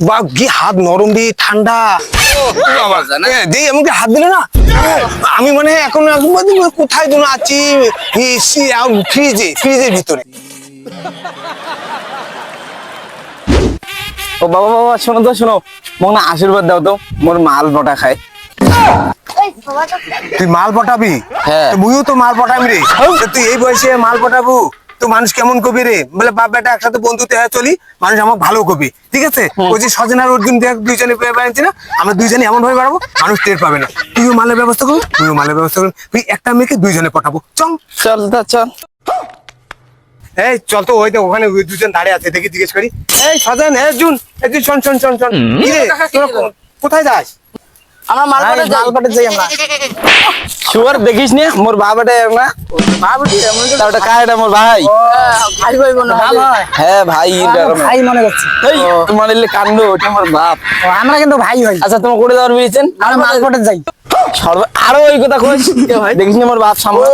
বা কি হাত নরম দিয়ে ঠান্ডা। দিয়ে আমাকে হাত দিলে না? আমি মানে এখন কোথায় যেন আছি? ফ্রিজে ফ্রিজের ভিতরে। ও বাবা বাবা শোনো তো শোনো। মোক না আশীর্বাদ দাও তো মোর মাল বটা খায় তুই মাল পটাবি হ্যাঁ। তো মুইও তো মাল পটাবি রে। তুই এই বয়সে মাল পটাবো তো মানুষ কেমন কবি রে? বলে বাপ বেটা একসাথে বন্ধুতে হয়ে চলি মানুষ আমাকে ভালো কবি। ঠিক আছে? ওই যে সজনার অর্জুন দেখ দুইজনে পেয়ে পাইছি না আমরা দুইজনে এমন ভাবে বাড়াবো মানুষ টের পাবে না। তুইও মালের ব্যবস্থা করবি তুইও মালের ব্যবস্থা করবি তুই একটা মেয়েকে দুইজনে পাঠাবো চল। চল চল। এই চল তো ওই তো ওখানে দুজন দাঁড়িয়ে আছে দেখি জিজ্ঞেস করি। এই সজন এই জুন এই তুই শোন শোন শোন শোন। তোরা কোথায় যাস? আমরা মালপাটে মালপাটে যাই। আমরা। শুয়ার দেখিস নি? মোর বাবাটা না তা ওটা কার মোর ভাই। ভাই ভাই বোন হ্যাঁ ভাই ভাই মনে করছি। এই, তোমার এলে কাণ্ড ওটা আমার বাপ। আমরা কিন্তু ভাই হই আচ্ছা তোমার করে আমরা মালপাটে যাই। আরও ওই কথা কই দেখিস নি মোর বাপ সামনে?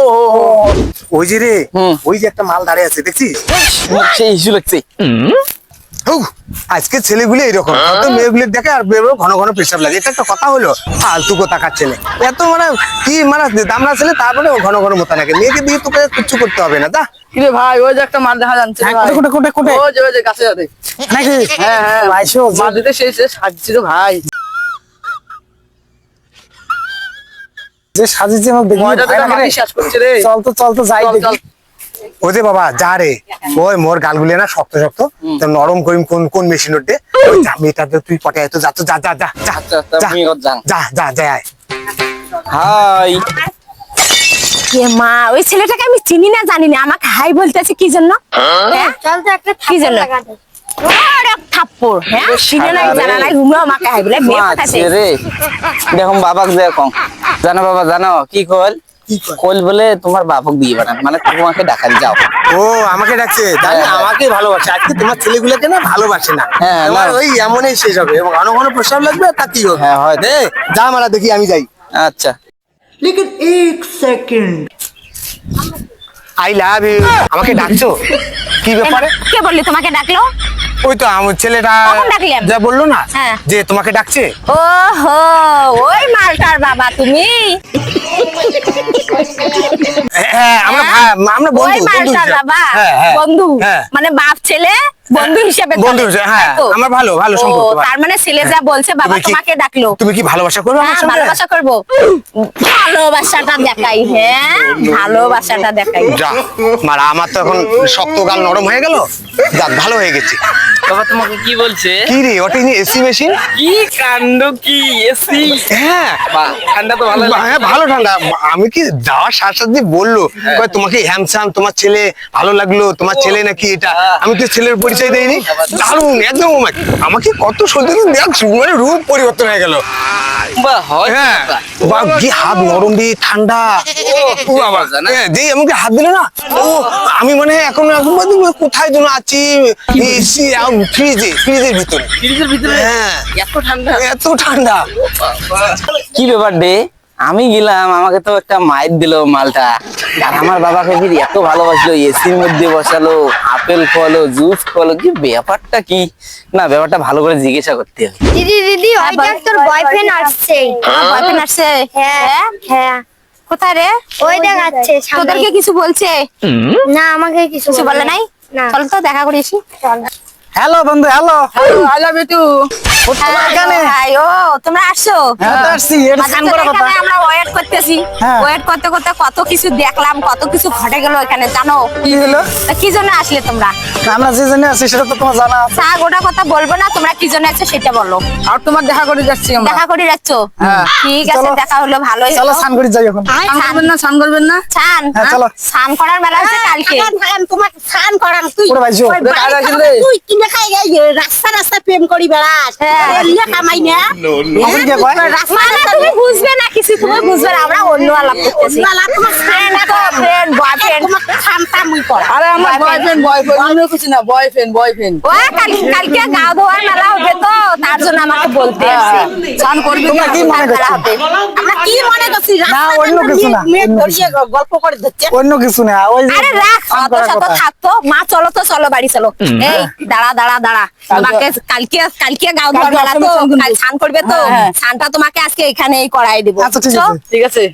ওই যে রে হুম। ওই যে একটা মাল দাঁড়িয়ে আছে দেখছিস সেই ইস্যু লাগছে। আজকে ছেলেগুলো এরকম কত মেয়েগুলো দেখে আর বেরো ঘন ঘন পেশাব লাগে। এটা একটা কথা হলো ফালতু কোথাকার ছেলে এত মানে কি মানে দামড়া ছেলে তারপরে ঘন ঘন মোতা নাকে। মেয়েকে দিয়ে তোকে কিচ্ছু করতে হবে না তা কিরে ভাই ওই যে একটা মাল দেখা যাচ্ছে হ্যাঁ, ভাই। কোটে, কোটে, কোটে, কোটে? ওই যে ওই যে গাছে যাতে নাকি? হ্যাঁ হ্যাঁ। ভাই শো মাল দিতে সেই সে সাজছিল ভাই। যে সাজিয়েছে আমার দেখি ময়দা দিতে মাটি শেষ করছে রে। চল তো চল তো যাই চল, চল। দেখি ও যে বাবা যা রে। ওই মোর গালগুলি না শক্ত শক্ত। নরম করিম কোন কোন মেশিন ওটে ওই মেয়েটাতে তুই পটায় তো যা তো যা যা যা যা। আচ্ছা, আচ্ছা, যা। যা যা যা হাই। এ মা ওই ছেলেটাকে আমি চিনি না জানি না। আমাকে হাই বলতেছে কি জন্য? হ্যাঁ? চল তো একটা কি জন্য? ওরে হ্যাঁ? চিনে নাই জানা নাই হুমড়ো আমাকে। হাই বলে মেয়ে পাঠাছে রে দেখো বাবাক দেখো জানো বাবা জানো কি কল কোল বলে তোমার বাপক বিয়ে বানান মানে তোমাকে যাও। ও আমাকে ডাকছে? হ্যাঁ, তাহলে হ্যাঁ। আমাকে ভালোবাসে। আজকে তোমার ছেলেগুলোকে না ভালোবাসে না। হ্যাঁ, ওই এমনই শেষ হবে। এবং ঘন ঘন প্রস্রাব লাগবে তা কি হবে হ্যাঁ হয়। দে যা মারা দেখি আমি যাই। আচ্ছা। এক সেকেন্ড। আই লাভ ইউ আমাকে ডাকছো? কি ব্যাপারে? কে বললি তোমাকে ডাকলো? ওই তো আমার ছেলেটা? যা বলল না হ্যাঁ। যে তোমাকে ডাকছে ও হো ওই মালটার বাবা তুমি হ্যাঁ আমরা হ্যাঁ? আমরা বন্ধু ওই বন্ধু মালটার বাবা। বন্ধু। মানে বাপ ছেলে বন্ধু হিসেবে বন্ধু হ্যাঁ। আমার ভালো, ভালো সম্পর্ক, তার মানে ছেলে যা বলছে বাবা তোমাকে ডাকলো। তুমি কি ভালোবাসা করবে আমার হ্যাঁ সঙ্গে? ভালোবাসা করব। ভালোবাসাটা দেখাই হ্যাঁ ভালোবাসাটা দেখাই। যা মারা আমার তো এখন শক্ত গাল নরম হয়ে গেল। যাক ভালো হয়ে গেছে। বাবা তোমাকে কি বলছে? কি রে ওটা এসি মেশিন কি কাণ্ড কি এসি হ্যাঁ। ঠান্ডা তো ভালো হ্যাঁ ভালো ঠান্ডা। আমি কি যাওয়ার সাথে সাথে বলল? তোমাকে হ্যামসাম তোমার ছেলে ভালো লাগল তোমার ছেলে নাকি এটা? আমি তো ছেলের পরিচয় দেইনি দারুণ একদম আমাকে আমাকে কত সত্যি দেখ মানে রূপ পরিবর্তন হয়ে গেল। হয় হ্যাঁ বা? হাত নরম দিয়ে ঠান্ডা? ও বাবা হ্যাঁ, যেই আমাকে হাত দিলে না ও আমি মানে এখন কোথায় যেন আছি ফ্রিজে ফ্রিজের ভিতরে। ফ্রিজের ভিতরে? হ্যাঁ। এত ঠান্ডা? এত ঠান্ডা। কি ব্যাপার ডে আমি গেলাম আমাকে তো একটা মাইর দিল মালটা। আর আমার বাবাকে ফির এত ভালোবাসলো এসির মধ্যে বসালো আপেল ফলো জুস ফলো কি ব্যাপারটা কি? না ব্যাপারটা ভালো করে জিজ্ঞাসা করতে হবে। দিদি দিদি ওই। দেখ তোর বয়ফ্রেন্ড আসছে। বয়ফ্রেন্ড আসছে। হ্যাঁ হ্যাঁ? কোথায় রে? ওই দেখাচ্ছে। তোদেরকে কিছু বলছে? না আমাকে কিছু কিছু বলে নাই? না। চল তো দেখা করে এসি। হ্যালো বন্ধু hello I love you too ভাই ও তোমরা আসছো? হ্যাঁ আসছি এটা মাঝে স্নান করার কথা। আমরা ওয়েট করতেছি। হ্যাঁ। ওয়েট করতে করতে কত কিছু দেখলাম কত কিছু ঘটে গেল এখানে জানো? কি হলো? কি জন্য আসলে তোমরা? আমরা যে জন্য আছি সেটা তো তোমার জানা আছে। তা গোটা কথা বলব না তোমরা কি জন্য আছো সেটা বলো। আর তোমার দেখা করে যাচ্ছি আমরা। দেখা করে যাচ্ছ? হ্যাঁ। ঠিক আছে দেখা হলো ভালোই চলো হলো। করে যাই এখন। স্নান করবেন না স্নান করবেন না? স্নান। হ্যাঁ, চলো। করার বেলা হচ্ছে কালকে। তোমাকে স্নান করান তুই ওরে ভাই, জো। ওই বাড়ি কাজ আছে থাকতে রে। তুই কিনে রাস্তা রাস্তা প্রেম করি বেড়াস। লেখা তুমি বুঝবে না অন্য কিছু না তার জন্য আমাকে বলতে আসছে। আমরা কি মনে করছি? অন্য কিছু না গল্প করে ধরছে অন্য কিছু না রাখ অত থাকতো মা চলো তো চলো বাড়ি চলো। এই দাঁড়া। দাঁড়া দাঁড়া। তোমাকে কালকে কালকে গাও ধরবা তো। স্নান করবে তো। স্নানটা তোমাকে আজকে এখানেই করাই দেবো। ঠিক আছে।